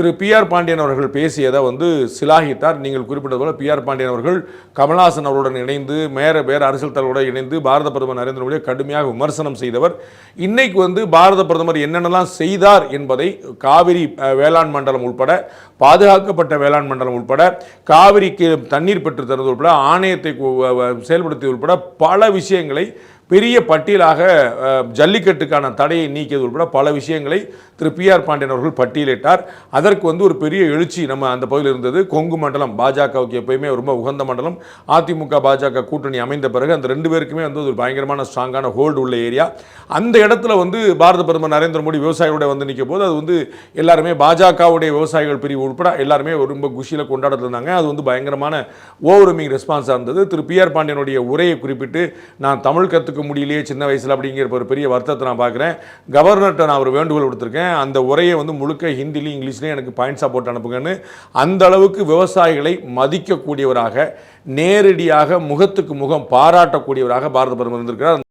திரு B R Pandian அவர்கள் பேசியதை வந்து சிலாகித்தார். நீங்கள் குறிப்பிட்டது போல பி ஆர் பாண்டியன் அவர்கள் கமல்ஹாசன் அவருடன் இணைந்து மேற வேறு அரசியல் தலைவருடன் இணைந்து பாரத பிரதமர் நரேந்திர மோடியை கடுமையாக விமர்சனம் செய்தவர். இன்னைக்கு வந்து பாரத பிரதமர் என்னென்னலாம் செய்தார் என்பதை காவிரி வேளாண் மண்டலம் உட்பட பாதுகாக்கப்பட்ட வேளாண் மண்டலம் உட்பட காவிரிக்கு தண்ணீர் பெற்று தருவது உட்பட ஆணையத்தை செயல்படுத்தி செயல்படுத்தியது உட்பட பல விஷயங்களை பெரிய பட்டியலாக ஜல்லிக்கட்டுக்கான தடையை நீக்கியது உட்பட பல விஷயங்களை திரு பி ஆர் பாண்டியன் அவர்கள் பட்டியலிட்டார். அதற்கு வந்து ஒரு பெரிய எழுச்சி நம்ம அந்த பகுதியில் இருந்தது. கொங்கு மண்டலம் பாஜகவுக்கு எப்பயுமே ரொம்ப உகந்த மண்டலம். அதிமுக பாஜக கூட்டணி அமைந்த பிறகு அந்த ரெண்டு பேருக்குமே வந்து ஒரு பயங்கரமான ஸ்ட்ராங்கான ஹோல்டு உள்ள ஏரியா. அந்த இடத்துல வந்து பாரத பிரதமர் நரேந்திர மோடி விவசாயிகளோட வந்து நிற்கும் போது அது வந்து எல்லாருமே பாஜகவுடைய விவசாயிகள் பிரிவு உட்பட எல்லாருமே ரொம்ப குஷியில் கொண்டாடிட்டு இருந்தாங்க. அது வந்து பயங்கரமான ஓவர்மிங் ரெஸ்பான்ஸாக இருந்தது. திரு பி ஆர் பாண்டியனுடைய உரையை குறிப்பிட்டு நான் தமிழ் கற்றுக்க முடியலையே சின்ன வயசில் அப்படிங்கிற ஒரு பெரிய வருத்தத்தை நான் பார்க்குறேன். கவர்னர்கிட்ட நான் ஒரு வேண்டுகோள் கொடுத்துருக்கேன் அந்த உரையை வந்து முழுக்க ஹிந்திலையும் இங்கிலீஷ்லேயும் எனக்கு பாயிண்ட்ஸாக போட்டு அனுப்புங்கன்னு. அந்த அளவுக்கு விவசாயிகளை மதிக்கக்கூடியவராக நேரடியாக முகத்துக்கு முகம் பாராட்டக்கூடியவராக பாரத பிரதமர் இருந்திருக்கிறார்.